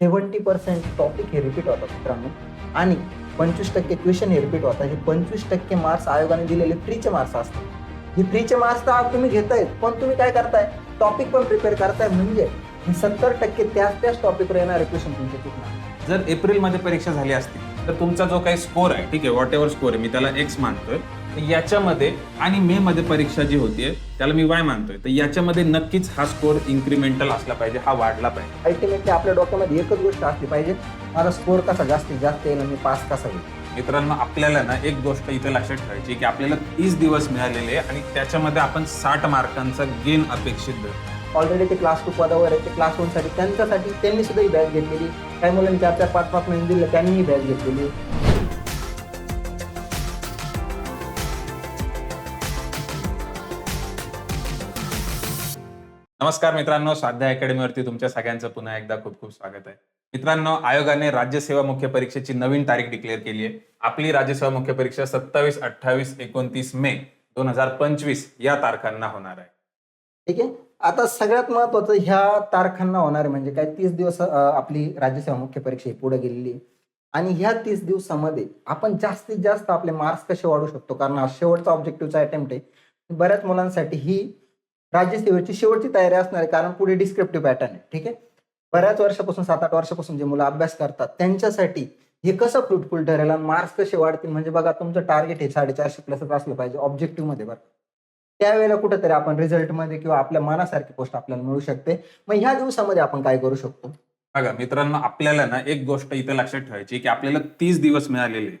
Seventy percent topic हे repeat होतात मित्रांनो. आणि पंचवीस टक्के क्वेश्चन हे रिपीट होतात हे पंचवीस टक्के मार्क्स आयोगाने दिलेले फ्रीचे मार्क्स असतात. हे फ्रीचे मार्क्स तर तुम्ही घेतायत पण तुम्ही काय करताय? टॉपिक पण प्रिपेअर करताय म्हणजे सत्तर टक्के त्याच त्याच टॉपिकवर येणारे क्वेश्चन तुमचे चुकणार. जर एप्रिलमध्ये परीक्षा झाली असती तर तुमचा जो काही स्कोर आहे ठीक आहे व्हॉट एव्हर स्कोर आहे मी त्याला एक्स मानतोय. तर याच्यामध्ये आणि मे मध्ये परीक्षा जी होतीये त्याला मी वाय मानतोय. तर याच्यामध्ये नक्कीच हा स्कोर इन्क्रिमेंटल असला पाहिजे हा वाढला पाहिजे. अल्टिमेटली आपल्या डोक्यामध्ये एकच गोष्ट असली पाहिजे माझा स्कोर कसा जास्तीत जास्त येईल आणि मी पास कसा होईल? मित्रांनो आपल्याला ना एक गोष्ट इथे लक्षात ठेवायची की आपल्याला तीस दिवस मिळालेले आहे आणि त्याच्यामध्ये आपण साठ मार्कांचा गेन अपेक्षित धरतो ऑलरेडी ते क्लास टू पदावर आहे ते क्लास वनसाठी त्यांच्यासाठी त्यांनी सुद्धा ही बॅच घेतलेली. काही मुलांनी चार चार पाच पाच महिने दिले त्यांनी ही बॅच घेतलेली. नमस्कार मित्रांनो साध्या अकॅडमीवरती तुमच्या सगळ्यांचं पुन्हा एकदा खूप खूप स्वागत आहे. मित्रांनो आयोगाने राज्यसेवा मुख्य परीक्षेची नवीन तारीख डिक्लेअर केली आहे. आपली राज्यसेवा मुख्य परीक्षा सत्तावीस अठ्ठावीस एकोणतीस मे दोन हजार पंचवीस या तारखांना होणार आहे. ठीक आहे? आता सगळ्यात महत्वाचं ह्या तारखांना होणार आहे म्हणजे काय? तीस दिवस आपली राज्यसेवा मुख्य परीक्षा ही पुढे गेलेली आहे. आणि ह्या तीस दिवसामध्ये आपण जास्तीत जास्त आपले मार्क्स कसे वाढू शकतो? कारण हा शेवटचा ऑब्जेक्टिव्हचा अटेम्प्ट आहे. बऱ्याच मुलांसाठी ही राज्यसेवेची शेवटची तयारी असणार आहे कारण पुढे डिस्क्रिप्टिव्ह पॅटर्न आहे ठीक आहे? बऱ्याच वर्षापासून सात आठ वर्षापासून जे मुलं अभ्यास करतात त्यांच्यासाठी हे कसं फ्रुटफुल ठरेल आणि मार्क्स कसे वाढतील? म्हणजे बघा तुमचं टार्गेट हे साडेचारशे प्लसच असलं पाहिजे ऑब्जेक्टिव्हमध्ये बरं. त्यावेळेला कुठेतरी आपण रिझल्टमध्ये किंवा आपल्या मनासारखी पोस्ट आपल्याला मिळू शकते. मग ह्या दिवसामध्ये आपण काय करू शकतो? बघा मित्रांनो आपल्याला ना एक गोष्ट इथे लक्षात ठेवायची की आपल्याला तीस दिवस मिळालेले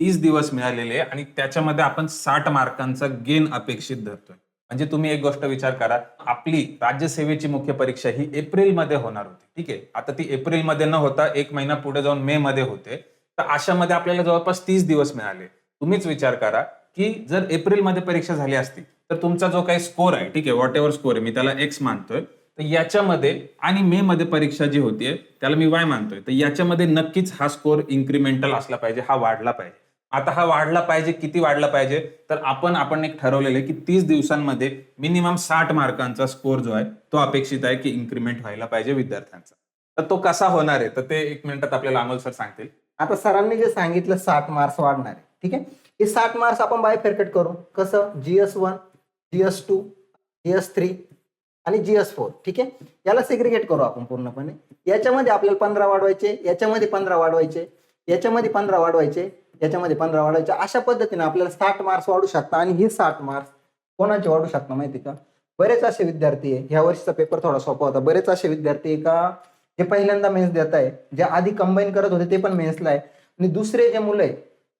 तीस दिवस मिळालेले आणि त्याच्यामध्ये आपण साठ मार्कांचा गेन अपेक्षित धरतोय. म्हणजे तुम्ही एक गोष्ट विचार करा आपली राज्यसेवेची मुख्य परीक्षा ही एप्रिलमध्ये होणार होती. ठीक आहे? आता ती एप्रिलमध्ये न होता एक महिना पुढे जाऊन मे मध्ये होते. तर अशामध्ये आपल्याला जवळपास तीस दिवस मिळाले. तुम्हीच विचार करा की जर एप्रिलमध्ये परीक्षा झाली असती तर तुमचा जो काही स्कोर आहे ठीक आहे? व्हॉट एव्हर स्कोर आहे मी त्याला एक्स मानतोय. तर याच्यामध्ये आणि मे मध्ये परीक्षा जी होतीये त्याला मी वाय मानतोय. तर याच्यामध्ये नक्कीच हा स्कोर इन्क्रिमेंटल असला पाहिजे हा वाढला पाहिजे. आता हा वाढला पाहिजे किती वाढला पाहिजे तर आपण आपण एक ठरवलेलं आहे की तीस दिवसांमध्ये मिनिमम साठ मार्कांचा स्कोर जो आहे तो अपेक्षित आहे की इन्क्रीमेंट व्हायला पाहिजे विद्यार्थ्यांचा. तर तो कसा होणार आहे? तर ते एक मिनिटात आपल्याला अमोल सर सांगतील. आता सरांनी जे सांगितलं साठ मार्क्स वाढणार आहे. ठीक आहे? हे साठ मार्क्स आपण बाय फेरकट करू. कसं? GS one GS two GS three आणि जीएस फोर ठीक आहे? याला सेग्रिगेट करू आपण पूर्णपणे. याच्यामध्ये आपल्याला पंधरा वाढवायचे याच्यामध्ये पंधरा वाढवायचे. याच्यामध्ये पंधरा वाढवायचे याच्यामध्ये पंधरा वाढवायचे. अशा पद्धतीने आपल्याला साठ मार्क्स वाढू शकतात आणि हे साठ मार्क्स कोणाचे वाढू शकतात माहिती का? बरेच असे विद्यार्थी आहे. ह्या वर्षीचा पेपर थोडा सोपा होता. बरेच असे विद्यार्थी आहे का जे पहिल्यांदा मेन्स देत आहे. जे आधी कंबाईन करत होते ते पण मेन्सला आहे. आणि दुसरे जे मुलं आहे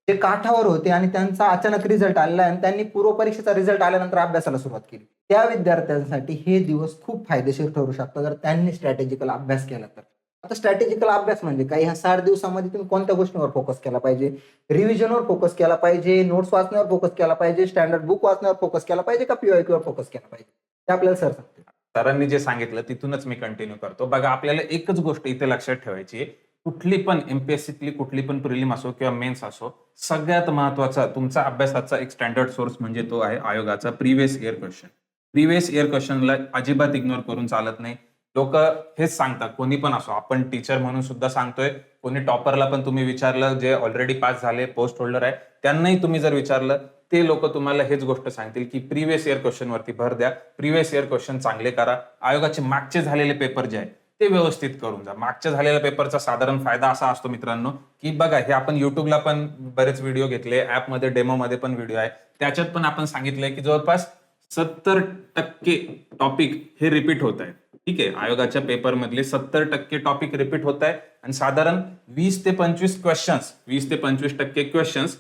ते काठावर होते आणि त्यांचा अचानक रिझल्ट आलेला आहे आणि त्यांनी पूर्व परीक्षेचा रिझल्ट आल्यानंतर अभ्यासाला सुरुवात केली. त्या विद्यार्थ्यांसाठी हे दिवस खूप फायदेशीर ठरू शकतात. जर त्यांनी स्ट्रॅटेजिकल अभ्यास केला तर. आता स्ट्रॅटेजिकल अभ्यास म्हणजे काय? ह्या साठ दिवसामध्ये तुम्ही कोणत्या गोष्टींवर फोकस केला पाहिजे? रिव्हिजनवर फोकस केला पाहिजे? नोट्स वाचण्यावर फोकस केला पाहिजे? स्टँडर्ड बुक वाचण्यावर फोकस केला पाहिजे? का पीओआयक्यूवर फोकस केला पाहिजे? ते आपल्याला सर सांगते सरांनी जे सांगितलं तिथूनच मी कंटिन्यू करतो. बघा आपल्याला एकच गोष्ट इथे लक्षात ठेवायची आहे. कुठली पण एमपीएससीतली कुठली पण प्रिलिम असो किंवा मेन्स असो सगळ्यात महत्त्वाचा तुमचा अभ्यासाचा एक स्टँडर्ड सोर्स म्हणजे तो आहे आयोगाचा previous year question previous year क्वेश्चनला अजिबात इग्नोर करून चालत नाही. लोक हेच सांगतात कोणी पण असो. आपण टीचर म्हणून सुद्धा सांगतोय कोणी टॉपरला पण तुम्ही विचारलं जे ऑलरेडी पास झाले पोस्ट होल्डर आहे त्यांनाही तुम्ही जर विचारलं ते लोक तुम्हाला हेच गोष्ट सांगतील की प्रिव्हियस इयर क्वेश्चन वरती भर द्या. प्रिव्हियस इयर क्वेश्चन चांगले करा. आयोगाचे मागचे झालेले पेपर जे आहे ते व्यवस्थित करून जा. मागच्या झालेल्या पेपरचा साधारण फायदा असा असतो मित्रांनो की बघा हे आपण युट्यूबला पण बरेच व्हिडिओ घेतले ऍपमध्ये डेमोमध्ये पण व्हिडिओ आहे. त्याच्यात पण आपण सांगितलंय की जवळपास सत्तर टक्के टॉपिक हे रिपीट होत आहेत. ठीक आहे आयोगाच्या पेपर मधले सत्तर टक्के टॉपिक रिपीट होत आहे. आणि साधारण वीस ते पंचवीस क्वेश्चन्स वीस ते पंचवीस टक्के क्वेश्चन्स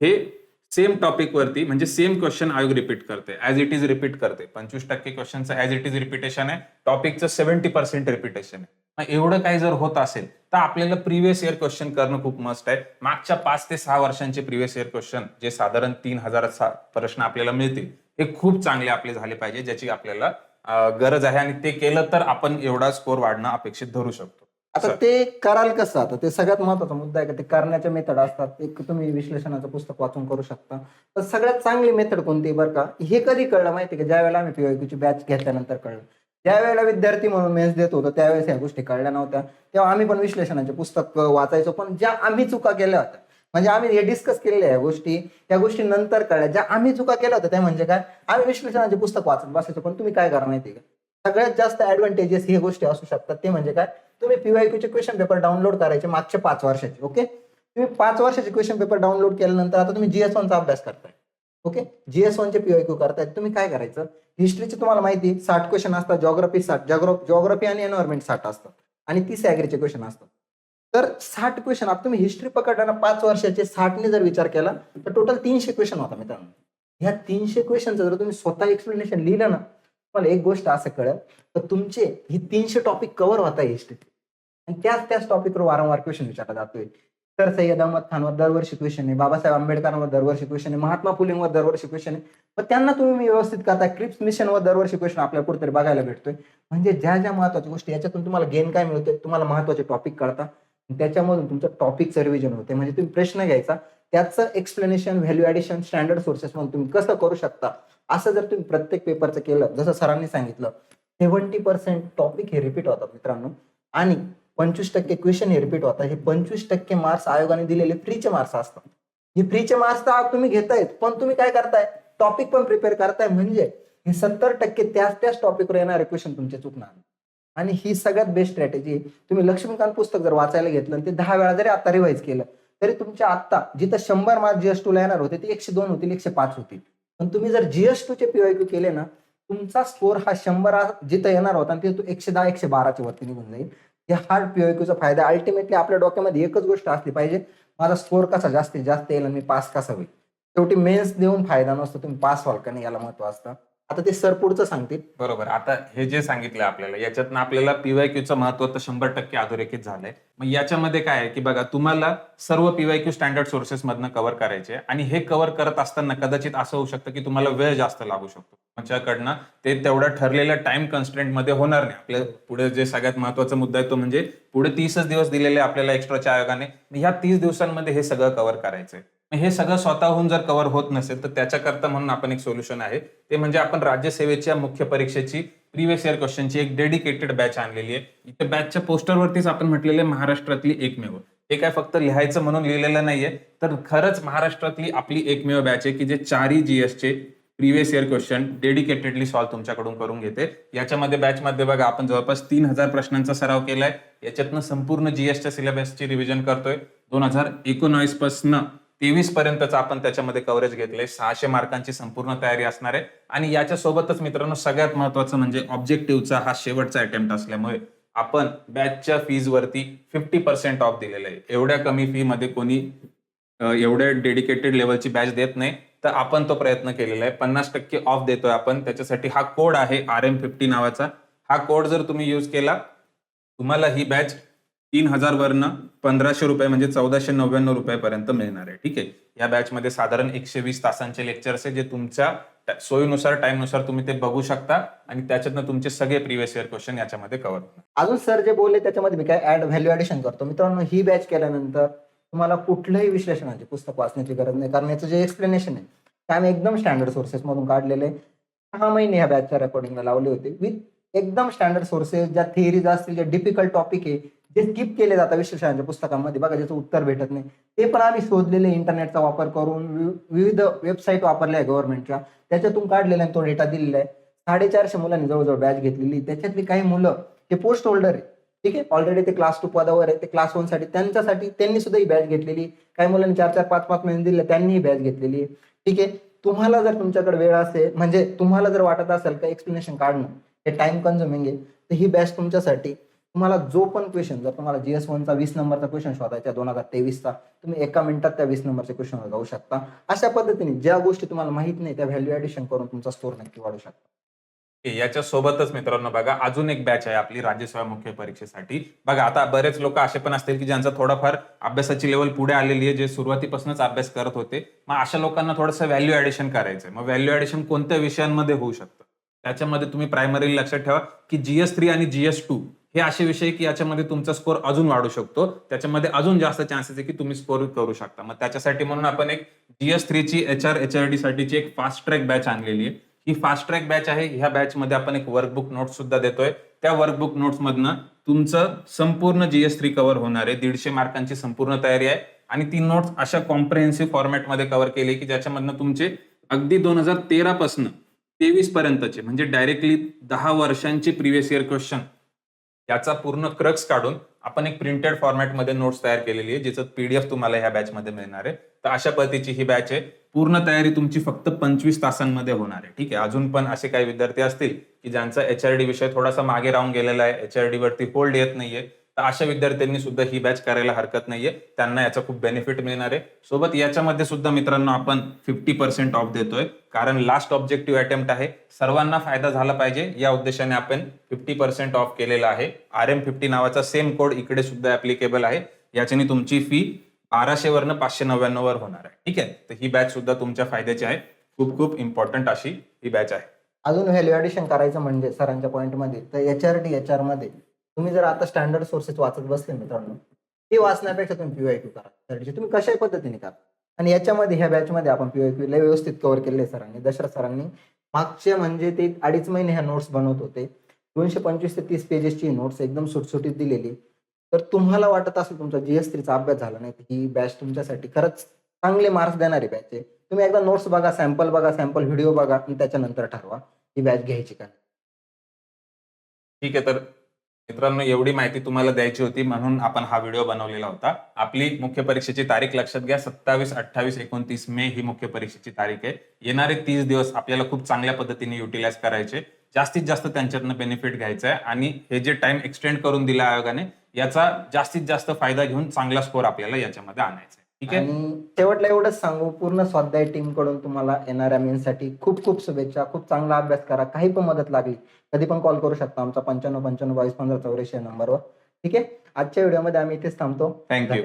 हे सेम टॉपिक वरती म्हणजे सेम क्वेश्चन आयोग रिपीट करते ऍज इट इज रिपीट करते. पंचवीस टक्के क्वेश्चनचं ऍज इट इज रिपिटेशन आहे टॉपिकचं सेव्हन्टी पर्सेंट रिपिटेशन आहे. मग एवढं काही जर होत असेल तर आपल्याला प्रिव्हियस इयर क्वेश्चन करणं खूप मस्त आहे. मागच्या पाच ते सहा वर्षांचे प्रिव्हियस इयर क्वेश्चन जे साधारण तीन हजार प्रश्न आपल्याला मिळतील हे खूप चांगले आपले झाले पाहिजे ज्याची आपल्याला गरज आहे आणि ते केलं तर आपण एवढा स्कोर वाढणं अपेक्षित धरू शकतो. आता. ते कराल कसं? आता ते सगळ्यात महत्त्वाचा मुद्दा आहे का? ते करण्याचे मेथड असतात. एक तुम्ही विश्लेषणाचं पुस्तक वाचून करू शकता. तर सगळ्यात चांगली मेथड कोणती आहे बरं का? हे कधी कळलं माहिती का? ज्या वेळेला आम्ही पीओक्यूची बॅच घेतल्यानंतर कळलं. ज्या वेळेला विद्यार्थी म्हणून मेन्स देत होतो त्यावेळेस ह्या गोष्टी कळल्या नव्हत्या. तेव्हा आम्ही पण विश्लेषणाचे पुस्तक वाचायचो. पण ज्या आम्ही चुका केल्या होत्या म्हणजे आम्ही हे डिस्कस केलेल्या या गोष्टी. त्या गोष्टी नंतर कळल्या. ज्या आम्ही चुका केल्या होत्या त्या म्हणजे काय? आम्ही विश्लेषणाचे पुस्तक वाचत बसायचो पण तुम्ही काय करा माहिती का? सगळ्यात जास्त ऍडव्हान्टेजेस हे गोष्टी असू शकतात. ते म्हणजे काय? तुम्ही पीवायक्यूचे क्वेश्चन पेपर डाउनलोड करायचे मागच्या पाच वर्षाचे ओके? तुम्ही पाच वर्षाचे क्वेश्चन पेपर डाउनलोड केल्यानंतर आता तुम्ही जीएस चा अभ्यास करताय ओके? जीएस चे पीवायक्यू करताय. तुम्ही काय करायचं? हिस्ट्रीचे तुम्हाला माहिती साठ क्वेश्चन असतात. जॉग्रफी साठ जॉग्रफी आणि एन्व्हायरमेंट साठ असतात. आणि तीस ऍग्रीचे क्वेश्चन असतात. तर साठ क्वेश्चन आता तुम्ही हिस्ट्री पकडताना पाच वर्षाचे साठने जर विचार केला तर टोटल तीनशे क्वेश्चन होता मित्रांनो. ह्या तीनशे क्वेश्चनचं जर तुम्ही स्वतः एक्सप्लेनेशन लिहिलं ना तुम्हाला एक गोष्ट असं कळेल तर तुमचे ही तीनशे टॉपिक कव्हर होता हिस्ट्री आणि त्याच त्याच टॉपिकवर वारंवार क्वेश्चन विचारला जातोय. तर सय्यद अहमद खानवर दरवर्षी क्वेश्चन आहे बाबासाहेब आंबेडकरांवर दरवर्षी क्वेश्चन आहे महात्मा फुलेंवर दरवर्षी क्वेश्चन आहे. पण त्यांना तुम्ही व्यवस्थित करता क्रिप्स मिशनवर दरवर्षी क्वेश्चन आपल्याला कुठेतरी बघायला भेटतोय. म्हणजे ज्या ज्या महत्त्वाच्या गोष्टी याच्यातून तुम्हाला गेन काय मिळतोय तुम्हाला महत्त्वाचे टॉपिक कळता. त्याच्यामधून तुमचं टॉपिकचं रिव्हिजन होते. म्हणजे तुम्ही प्रश्न घ्यायचा त्याचं explanation value addition standard sources म्हणून तुम्ही कसं करू शकता? असं जर तुम्ही प्रत्येक पेपरचं केलं जसं सरांनी सांगितलं सेव्हन्टी पर्सेंट टॉपिक हे रिपीट होतात मित्रांनो. आणि पंचवीस टक्के क्वेश्चन हे रिपीट होतात. हे पंचवीस टक्के मार्क्स आयोगाने दिलेले फ्रीचे मार्क्स असतात. हे फ्रीचे मार्क्स तर तुम्ही घेतायत पण तुम्ही काय करताय? टॉपिक पण प्रिपेअर करताय. म्हणजे हे सत्तर टक्के त्याच त्याच टॉपिकवर येणारे क्वेश्चन तुमचे चुकणार. नाही. आणि ही सगळ्यात बेस्ट स्ट्रॅटेजी तुम्ही लक्ष्मीकांत पुस्तक जर वाचायला घेतलं आणि ते दहा वेळा जरी आता रिवाईज केलं तरी तुमच्या आत्ता जिथं शंभर मार्क जीएस टूला येणार होते ते एकशे दोन होतील एकशे पाच होतील. पण तुम्ही जर जीएस टू चे पीवायक्यू केले ना तुमचा स्कोर हा शंभर जिथं येणार होता आणि ते तो एकशे दहा एकशे बाराच्या वरती निघून जाईल. हे हार्ड पीवायक्यूचा फायदा अल्टिमेटली आपल्या डोक्यामध्ये एकच गोष्ट असली पाहिजे माझा स्कोर कसा जास्तीत जास्त येईल आणि मी पास कसा होईल? शेवटी मेन्स देऊन फायदा नसतो तुम्ही पास व्हाल का नाही याला महत्त्व असतं. आता ते सर पुढचं सांगतील. बरोबर. आता हे जे सांगितलं आपल्याला याच्यातनं आपल्याला पीवायक्यूचं महत्त्व तर शंभर टक्के अधोरेखित झालंय. मग याच्यामध्ये काय आहे की बघा तुम्हाला सर्व पीवायक्यू स्टँडर्ड सोर्सेस मधनं कव्हर करायचे आणि हे कव्हर करत असताना कदाचित असं होऊ शकतं की तुम्हाला वेळ जास्त लागू शकतो. तुमच्याकडनं ते तेवढ्या ठरलेल्या टाइम कन्स्टंटमध्ये होणार नाही. आपल्या पुढे जे सगळ्यात महत्त्वाचा मुद्दा आहे तो म्हणजे पुढे तीसच दिवस दिलेले आपल्याला एक्स्ट्राच्या आयोगाने. ह्या तीस दिवसांमध्ये हे सगळं कव्हर करायचंय. हे सगळं स्वतःहून जर कव्हर होत नसेल तर त्याच्याकरता म्हणून आपण एक सोल्युशन आहे. ते म्हणजे आपण राज्यसेवेच्या मुख्य परीक्षेची प्रिव्हियस इयर क्वेश्चनची एक डेडिकेटेड बॅच आणलेली आहे. इथे बॅचच्या पोस्टरवरतीच आपण म्हटलेले महाराष्ट्रातली एकमेव. हे काय फक्त लिहायचं म्हणून लिहिलेलं नाहीये तर खरंच महाराष्ट्रातली आपली एकमेव बॅच आहे की जे चारही जीएसचे previous year question dedicatedly solve तुमच्याकडून करून घेते. याच्यामध्ये बॅच मध्ये बघा आपण जवळपास तीन हजार प्रश्नांचा सराव केलाय. याच्यातनं संपूर्ण जीएसच्या सिलेबसची रिव्हिजन करतोय. दोन हजार एकोणावीसपासून तेवीस पर्यंतचा आपण त्याच्यामध्ये कव्हरेज घेतलंय. सहाशे मार्कांची संपूर्ण तयारी असणार आहे. आणि याच्या सोबतच मित्रांनो सगळ्यात महत्वाचं म्हणजे ऑब्जेक्टिव्हचा हा शेवटचा अटेम्प्ट असल्यामुळे आपण बॅचच्या फीज वरती फिफ्टी पर्सेंट ऑफ दिलेलं आहे. एवढ्या कमी फी मध्ये कोणी एवढ्या डेडिकेटेड लेवलची बॅच देत नाही. तर आपण तो प्रयत्न केलेला आहे. पन्नास टक्के ऑफ देतोय आपण. त्याच्यासाठी हा कोड आहे आर एम फिफ्टी नावाचा. हा कोड जर तुम्ही यूज केला तुम्हाला ही बॅच तीन हजार वरनं पंधराशे रुपये म्हणजे चौदाशे नव्याण्णव रुपयापर्यंत मिळणार आहे. ठीक आहे? या बॅच मध्ये साधारण एकशे वीस तासांचे लेक्चर्स आहे जे तुमच्या सोयीनुसार टाइमनुसार तुम्ही ते बघू शकता आणि त्याच्यातनं तुमचे सगळे प्रिव्हियस इयर क्वेश्चन याच्यामध्ये कव्हर अजून सर जे बोलले त्याच्यामध्ये मी काय ऍड व्हॅल्यू ऍडिशन करतो. मित्रांनो ही बॅच केल्यानंतर तुम्हाला कुठलंही विश्लेषणाचे पुस्तक वाचण्याची गरज नाही. कारण याचं जे एक्सप्लेनेशन आहे ते आम्ही एकदम स्टँडर्ड सोर्सेस मधून काढलेले सहा महिने ह्या बॅचच्या रेकॉर्डिंगला लावले होते. विथ एकदम स्टँडर्ड सोर्सेस ज्या थिअरीज असतील जे डिफिकल्ट टॉपिक आहे जे स्किप केले जातात विश्लेषणाच्या पुस्तकांमध्ये बघा ज्याचं उत्तर भेटत नाही. ते पण आम्ही शोधलेले इंटरनेटचा वापर करून विविध वेबसाईट वापरल्या आहे गव्हर्नमेंटच्या त्याच्यातून काढलेला आहे तो डेटा दिलेला आहे. साडेचारशे मुलांनी जवळजवळ बॅच घेतलेली. त्याच्यातली काही मुलं हे पोस्ट होल्डर आहे ठीक आहे? ऑलरेडी ते क्लास टू पदावर आहे ते क्लास वनसाठी त्यांच्यासाठी त्यांनी सुद्धा ही बॅच घेतलेली. काही मुलांनी चार चार पाच पाच महिने दिले त्यांनीही बॅच घेतलेली आहे. ठीक आहे? तुम्हाला जर तुमच्याकडे वेळ असेल म्हणजे तुम्हाला जर वाटत असेल का एक्सप्लेनेशन काढणं हे टाइम कन्झ्युमिंग आहे तर ही बॅच तुमच्यासाठी तुम्हाला जो पण क्वेश्चन जर तुम्हाला जीएस वनचा वीस नंबरचा क्वेश्चन शोधायचा दोन हजार तेवीसचा तुम्ही एका मिनिटात त्या वीस नंबरच्या क्वेश्चनवर जाऊ शकता. अशा पद्धतीने ज्या गोष्टी तुम्हाला माहीत नाही त्या व्हॅल्यू ऍडिशन करून तुमचा स्कोर नक्की वाढू शकता. याच्या सोबतच मित्रांनो बघा अजून एक बॅच आहे आपली राज्यसेवा मुख्य परीक्षेसाठी. बघा आता बरेच लोक असे पण असतील की ज्यांचा थोडाफार अभ्यासाची लेवल पुढे आलेली आहे जे सुरुवातीपासूनच अभ्यास करत होते. मग अशा लोकांना थोडंसं व्हॅल्यू ऍडिशन करायचंय. मग व्हॅल्यू ऍडिशन कोणत्या विषयांमध्ये होऊ शकतं? त्याच्यामध्ये तुम्ही प्रायमरी लक्षात ठेवा की जीएस थ्री आणि जीएस टू हे असे विषय की याच्यामध्ये तुमचा स्कोर अजून वाढू शकतो. त्याच्यामध्ये अजून जास्त चान्सेस आहे की तुम्ही स्कोर करू शकता. मग त्याच्यासाठी म्हणून आपण एक GS थ्रीची H R H R D साठीची एक फास्ट ट्रॅक बॅच आणलेली आहे. ही फास्ट ट्रॅक बॅच आहे. ह्या बॅच मध्ये आपण एक वर्कबुक नोट सुद्धा देतोय. त्या वर्कबुक नोट्स मधनं तुमचं संपूर्ण जीएस थ्री कव्हर होणार आहे. दीडशे मार्कांची संपूर्ण तयारी आहे. आणि ती नोट्स अशा कॉम्प्रिहेन्सिव्ह फॉर्मॅटमध्ये कव्हर केली की ज्याच्यामधनं तुमचे अगदी दोन हजार तेरा पासून तेवीस पर्यंतचे म्हणजे डायरेक्टली दहा वर्षांचे प्रिव्हियस इयर क्वेश्चन याचा पूर्ण क्रक्स काढून आपण एक प्रिंटेड फॉर्मॅटमध्ये नोट्स तयार केलेली आहे जिचं पीडीएफ तुम्हाला ह्या बॅचमध्ये मिळणार आहे. तर अशा पद्धतीची ही बॅच आहे. पूर्ण तयारी तुमची फक्त पंचवीस तासांमध्ये होणार आहे. ठीक आहे? अजून पण असे काही विद्यार्थी असतील की ज्यांचा एचआरडी विषय थोडासा मागे राहून गेलेला आहे. एचआरडी वरती होल्ड येत नाहीये. तर अशा विद्यार्थ्यांनी सुद्धा ही बॅच करायला हरकत नाहीये. त्यांना याचा खूप बेनिफिट मिळणार आहे. सोबत याच्यामध्ये सुद्धा मित्रांनो आपण फिफ्टी पर्सेंट ऑफ देतोय. कारण लास्ट ऑब्जेक्टिव्ह अटेम्प्ट आहे. सर्वांना फायदा झाला पाहिजे. या उद्देशाने आपण फिफ्टी पर्सेंट ऑफ केलेला आहे. आर एम फिफ्टी नावाचा सेम कोड इकडे सुद्धा ऍप्लिकेबल आहे. याच्याने तुमची फी बाराशे वरनं पाचशे नव्याण्णव वर होणार आहे. ठीक आहे? तर ही बॅच सुद्धा तुमच्या फायद्याची आहे. खूप खूप इम्पॉर्टंट अशी ही बॅच आहे. अजून व्हॅल्यू ऍडिशन करायचं म्हणजे सरांच्या पॉईंटमध्ये तर एच आर टी एच आरमध्ये तुम्ही जर आता स्टँडर्ड सोर्सेस वाचत बसले मित्रांनो ते वाचण्यापेक्षा तुम्ही पीवाय क्यू करा. SRT तुम्ही कशाही पद्धतीने करा. आणि याच्यामध्ये ह्या बॅचमध्ये आपण पीवाय क्यू लय व्यवस्थित कव्हर केले सरांनी दशरथ सरांनी. मागचे म्हणजे ते अडीच महिने ह्या नोट्स बनवत होते. दोनशे पंचवीस ते तीस पेजेसची नोट्स एकदम सुटसुटीत दिलेली. तर तुम्हाला वाटत असेल तुमचा जीएस थ्रीचा अभ्यास झाला नाही ही बॅच तुमच्यासाठी खरंच चांगले मार्क्स देणारी बॅच आहे. तुम्ही एकदा नोट्स बघा सॅम्पल बघा सॅम्पल व्हिडिओ बघा आणि त्याच्यानंतर ठरवा. ही बॅच घ्यायची का ठीक आहे तर मित्रांनो एवढी माहिती तुम्हाला द्यायची होती म्हणून आपण हा व्हिडिओ बनवलेला होता. आपली मुख्य परीक्षेची तारीख लक्षात घ्या. सत्तावीस अठ्ठावीस एकोणतीस मे ही मुख्य परीक्षेची तारीख आहे. येणारे तीस दिवस आपल्याला खूप चांगल्या पद्धतीने युटिलाइज करायचे. जास्तीत जास्त त्यांच्यातनं बेनिफिट घ्यायचा आहे. आणि हे जे टाइम एक्सटेंड करून दिला आयोगाने याचा जास्तीत जास्त फायदा घेऊन चांगला स्कोर आपल्याला याच्यामध्ये आणायचा आहे. ठीक आहे? आणि शेवटला एवढंच सांगू पूर्ण स्वाध्याय टीमकडून तुम्हाला येणाऱ्या मेनसाठी खूप खूप शुभेच्छा खूप चांगला अभ्यास करा. काही पण मदत लागली कधी पण कॉल करू शकता आमचा पंच्याण्णव पंच्याण्णव बावीस पंधरा चौऱ्याऐंशी नंबरवर ठीक आहे? आजच्या व्हिडिओमध्ये आम्ही इथेच थांबतो. थँक्यू